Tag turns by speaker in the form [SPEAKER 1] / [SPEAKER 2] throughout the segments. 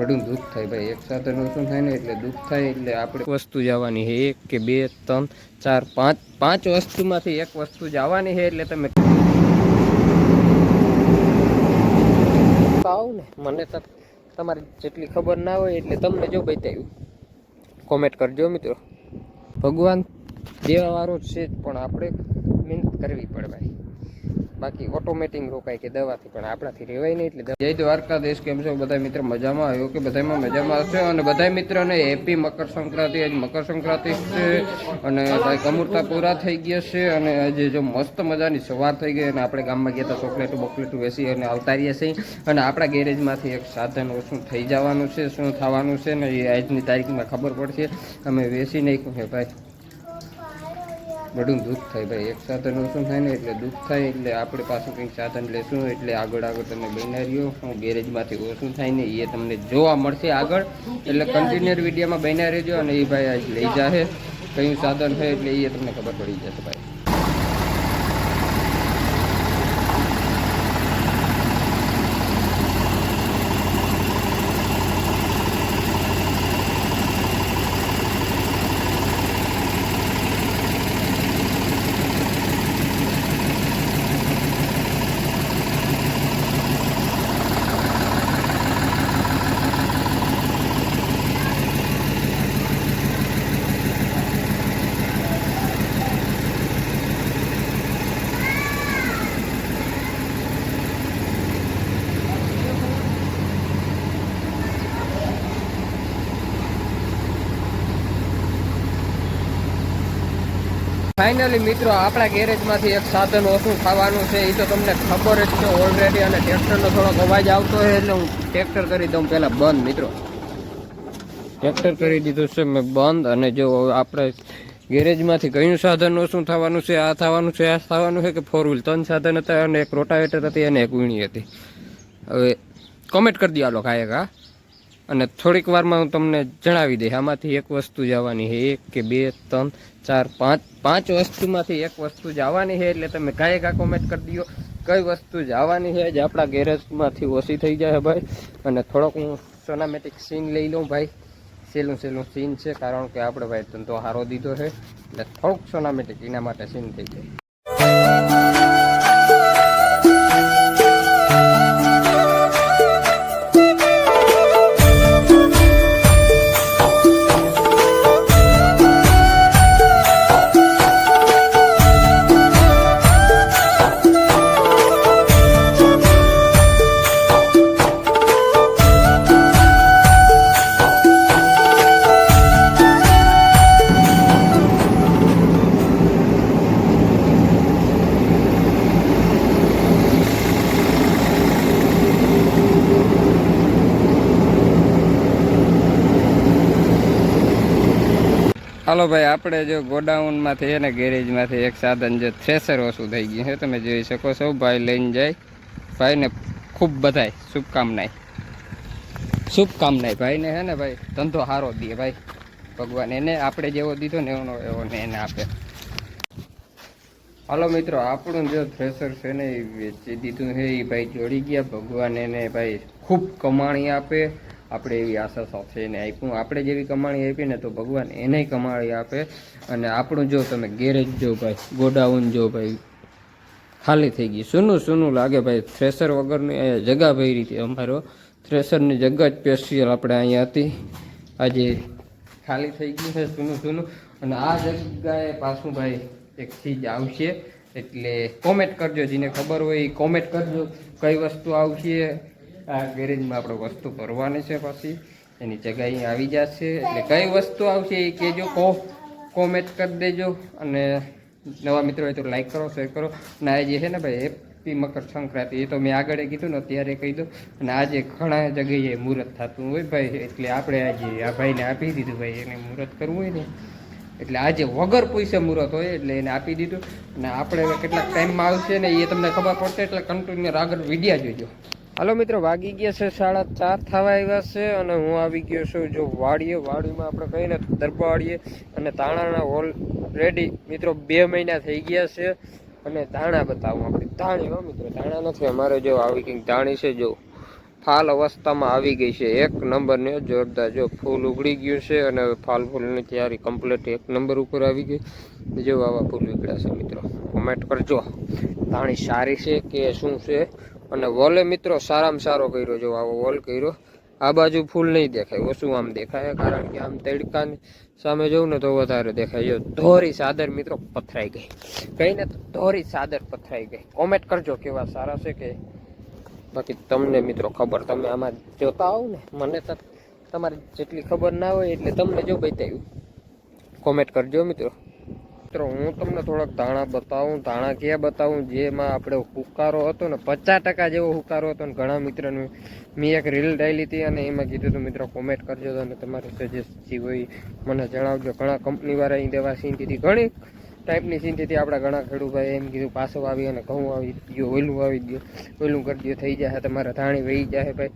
[SPEAKER 1] બધું દુઃખ થાય ભાઈ. એક સાથે શું થાય ને એટલે દુઃખ થાય એટલે આપણે વસ્તુ જવાની છે. એક કે બે, ત્રણ, ચાર, પાંચ પાંચ વસ્તુમાંથી એક વસ્તુ જવાની છે એટલે તમે આવો ને. મને તમારી જેટલી ખબર ના હોય એટલે તમને જો બતાવ્યું. કોમેન્ટ કરજો મિત્રો. ભગવાન દેવાવાળો છે જ, પણ આપણે મહેનત કરવી પડે ભાઈ. બાકી ઓટોમેટિક રોકાય કે દવાથી, પણ આપણાથી રહેવાય નહીં એટલે જય દ્વારકાધીશ, કેમ છો? બધા મિત્રો મજામાં? આવ્યો કે બધામાં મજામાં હશે અને બધા મિત્રોને હેપી મકર સંક્રાંતિ. આજે મકર સંક્રાંતિ છે અને ભાઈ કમૂરતા પૂરા થઈ ગયા છે અને આજે જો મસ્ત મજાની સવાર થઈ ગઈ અને આપણે ગામમાં ગયા હતા ચોકલેટો બોકલેટો વેસી અને અવતારીએ છીએ. અને આપણા ગેરેજમાંથી એક સાધન શું થઈ જવાનું છે, શું થવાનું છે ને એ આજની તારીખમાં ખબર પડશે. અમે વેસી નાખ્યું છે ભાઈ બધું દુઃખ થાય ભાઈ. એક સાધન ઓછું થાય ને એટલે દુઃખ થાય, એટલે આપણે પાછું કંઈક સાધન લેશું, એટલે આગળ આગળ તમે બન્યા રહ્યો. હું ગેરેજમાંથી ઓછું થાય ને એ તમને જોવા મળશે આગળ. એટલે કન્ટિન્યુઅર વિડીયોમાં બન્યા રહેજો અને એ ભાઈ લઈ જાહે. કયું સાધન થાય એટલે એ તમને ખબર પડી જશે ભાઈ. ફાઇનલી મિત્રો, આપણા ગેરેજમાંથી એક સાધન ઓછું થવાનું છે. એ તો તમને ખબર જ છે ઓલરેડી અને ટ્રેક્ટરનો થોડોક અવાજ આવતો હોય એટલે હું ટ્રેક્ટર કરી દઉં પહેલાં બંધ, મિત્રો. ટ્રેક્ટર કરી દીધું છે, મેં બંધ. અને જો આપણે ગેરેજમાંથી કયું સાધન ઓછું થવાનું છે, આ થવાનું છે, આ થવાનું છે, કે ફોર વ્હીલ ત્રણ સાધન હતા અને એક રોટાવેટર હતી અને એક વીણી હતી. હવે કોમેન્ટ કરી દો આલો કાંઈક હા? અને થોડીક વારમાં હું તમને જણાવી દઈશ. આમાંથી એક વસ્તુ જવાની છે. એક કે બે, ત્રણ, ચાર, પાંચ. પાંચ વસ્તુમાંથી એક વસ્તુ જવાની છે, એટલે તમે કાંઈ કા કોમેન્ટ કરી દો કઈ વસ્તુ જવાની છે? જે આપણા ગેરેજમાંથી ઓછી થઈ જાય ભાઈ. અને થોડોક હું સોનામેટિક સીન લઈ લઉં ભાઈ. સહેલું સહેલું સીન છે, કારણ કે આપણે ભાઈ ધંધો હારો દીધો છે. એટલે થોડુંક સોનામેટિક એના માટે સીન થઈ જાય. હાલો ભાઈ, આપણે જો ગોડાઉનમાંથી અને ગેરેજમાંથી એક સાધન જે થ્રેસર ઓછું થઈ ગયું છે, તમે જોઈ શકો છો, ભાઈ લઈને જાય. ભાઈને ખૂબ બધાય શુભકામનાય. શુભકામનાય ભાઈને હે ને ભાઈ, ધંધો સારો દે ભાઈ. ભગવાન એને આપણે જેવો દીધો ને એનો એવો ને એને આપે. હાલો મિત્રો, આપણું જે થ્રેસર છે ને એ વેચી દીધું છે, એ ભાઈ જોડી ગયા. ભગવાન એને ભાઈ ખૂબ કમાણી આપે. આપણે એવી આશા સાથે એને આપ્યું. આપણે જેવી કમાણી આપી ને તો ભગવાન એને કમાણી આપે. અને આપણું જો તમે ગેરેજ જો ભાઈ, ગોડાઉન જો ભાઈ, ખાલી થઈ ગઈ સૂનું સૂનું લાગે ભાઈ, થ્રેસર વગરની અહીંયા જગા ભરી હતી અમારો. થ્રેસરની જગ્યા જ સ્પેશિયલ આપણે અહીંયા હતી. આજે ખાલી થઈ ગયું છે સૂનું સૂનું. અને આ જગ્યાએ પાછું ભાઈ એક ચીજ આવશે. એટલે કોમેન્ટ કરજો, જેને ખબર હોય એ કોમેન્ટ કરજો. કઈ વસ્તુ આવશે આ ગેરેજમાં આપણે વસ્તુ ભરવાની છે પછી. એની જગ્યા અહીં આવી જશે. એટલે કઈ વસ્તુ આવશે એ કહેજો. કો કોમેન્ટ કરી દેજો. અને નવા મિત્રો હોય તો લાઈક કરો શેર કરો. અને આ જે છે ને ભાઈ હેપી મકર સંક્રાંતિ, એ તો મેં આગળ કીધું ને, અત્યારે કહી દઉં. અને આજે ઘણા જગ્યાએ મુહૂર્ત થતું હોય ભાઈ. એટલે આપણે આજે આ ભાઈને આપી દીધું ભાઈ, એને મુહૂર્ત કરવું હોય ને. એટલે આજે વગર પૈસે મુહૂર્ત હોય, એટલે એને આપી દીધું. અને આપણે કેટલાક ટાઈમમાં આવશે ને, એ તમને ખબર પડશે. એટલે કન્ટિન્યુ આગળ વિડીયા જોજો. હાલો મિત્રો, વાગી ગયા છે સાડા ચાર થવા આવ્યા છે અને હું આવી ગયો છું જો વાડીએ. વાડીમાં આપણે કહીને દરબાડીએ અને તાણાના હોલ રેડી મિત્રો, બે મહિના થઈ ગયા છે અને તાણા બતાવું આપણે. તાણી હો મિત્રો, તાણા નથી. અમારે જો આવી કંઈક તાણી છે, જો ફાલ અવસ્થામાં આવી ગઈ છે. એક નંબરને જોરદાર જો ફૂલ ઉગડી ગયું છે અને ફાલ ફૂલની તૈયારી કમ્પ્લીટ એક નંબર ઉપર આવી ગઈ. જો આવા ફૂલ ઉગડ્યા છે મિત્રો. કોમેન્ટ કરજો. તાણી સારી છે કે શું છે? અને વોલે મિત્રો સારામાં સારો કર્યો જો આવો વોલ કર્યો. આ બાજુ ફૂલ નહીં દેખાય, ઓછું આમ દેખાય, કારણ કે આમ તડકાની સામે જવું ને તો વધારે દેખાય. જો ધોરી સાદર મિત્રો પથરાઈ ગઈ. કહીને તો ધોરી સાદર પથરાઈ ગઈ. કોમેન્ટ કરજો કેવા સારા છે કે બાકી તમને મિત્રો ખબર, તમે આમાં જોતા હોવ ને, મને તો તમારી જેટલી ખબર ના હોય એટલે તમને જો બતાવ્યું. કોમેન્ટ કરજો મિત્રો. મિત્રો, હું તમને થોડાક ધાણા બતાવું, ધાણા ક્યાં બતાવું, જેમાં આપણે હુકારો હતો ને, પચાસ ટકા જેવો હુકારો હતો ને, ઘણા મિત્રોને મેં એક રીલ ડાયલી હતી અને એમાં કીધું હતું, મિત્રો કોમેન્ટ કરજો અને તમારે સજેસ્ટ જે હોય, મને જણાવજો. ઘણા કંપનીવાળા અહીં દેવા સીનથી ઘણી ટાઈપની સીનથી આપણા ઘણા ખેડૂતભાઈ એમ કીધું, પાછો આવી અને ઘઉં આવી ગયો ઓયલું આવી ગયો ઓયલું કરી દો થઈ જાય તમારે ધાણી વહી જાય ભાઈ.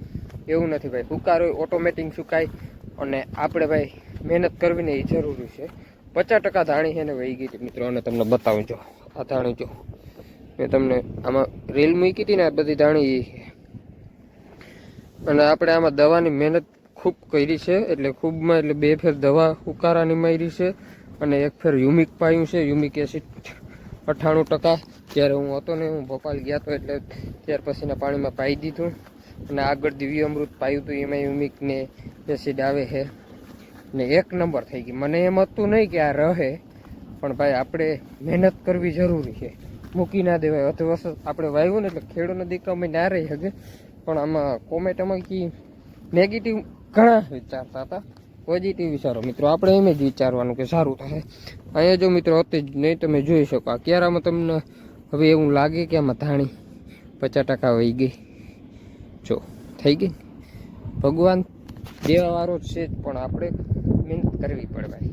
[SPEAKER 1] એવું નથી, ભાઈ. હુકારો ઓટોમેટિક સુકાય અને આપણે, ભાઈ, મહેનત કરવી ને એ જરૂરી છે. પચાસ ટકા ધાણી છે ને વહી ગઈ હતી મિત્રો, અને તમને બતાવું જો આ ધાણી જો, મેં તમને આમાં રેલ મૂકી હતી ને, આ બધી ધાણી અને આપણે આમાં દવાની મહેનત ખૂબ કરી છે, એટલે ખૂબમાં, એટલે બે ફેર દવા ઉકારાની મારી છે, અને એક ફેર યુમિક પાયું છે, યુમિક એસિડ અઠ્ઠાણું ટકા. જ્યારે હું હતો ને, હું ભોપાલ ગયા હતો એટલે ત્યાર પછીના પાણીમાં પાઈ દીધું. અને આગળ દિવ્ય અમૃત પાયું હતું એમાં યુમિક ને એસિડ આવે છે. ને એક નંબર થઈ ગઈ. મને એમ હતું નહીં કે આ રહે, પણ ભાઈ આપણે મહેનત કરવી જરૂરી છે. મૂકી ના દેવાય. અથવા આપણે વાવ્યું ને એટલે ખેડૂતનો અમે ના રહી શકે પણ આમાં કોમેન્ટમાં કી નેગેટિવ ઘણા વિચારતા હતા. પોઝિટિવ વિચારો. મિત્રો, આપણે એમ જ વિચારવાનું કે સારું થશે અહીંયા જો મિત્રો અત્યારે જ નહીં, તમે જોઈ શકો. આ ક્યારામાં તમને હવે એવું લાગે કે આમાં ધાણી પચાસ ટકા વહી ગઈ. જો, થઈ ગઈ. ભગવાન દેવાવાળો છે જ, પણ આપણે મહેનત કરવી પડે ભાઈ.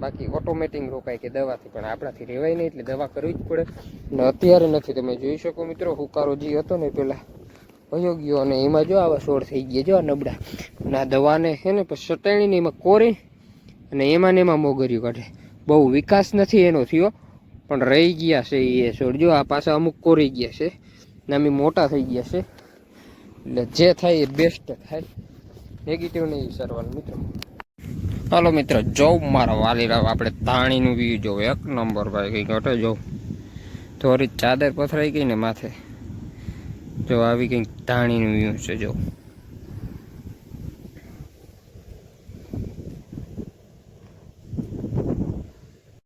[SPEAKER 1] બાકી ઓટોમેટિક રોકાય કે દવાથી, પણ આપણાથી રહેવાય નહીં એટલે દવા કરવી જ પડે. ને અત્યારે નથી, તમે જોઈ શકો મિત્રો, હુકારો જે હતો ને પેલા વયો ગયો અને એમાં જો આવા છોડ થઈ ગયા, જો આ નબળા. આ દવાને છે ને, પછી સટાણીને એમાં કોરી અને એમાં ને એમાં મોગર્યું કાઢે. બહુ વિકાસ નથી એનો થયો, પણ રહી ગયા છે એ છોડ જો આ પાછા અમુક કોરી ગયા છે, ને અમે મોટા થઈ ગયા છે. એટલે જે થાય એ બેસ્ટ થાય. નેગેટિવ નહીં વિચારવાનું મિત્રો. હાલો મિત્ર, જોઉં મારા વાલીરાવ આપણે તાણીનું વ્યૂ જોઉં. એક નંબર ભાઈ કંઈક ઘટે જોઉં. થોડી ચાદર પથરાઈ ગઈ ને માથે. જો આવી કંઈક તાણીનું વ્યૂ છે જો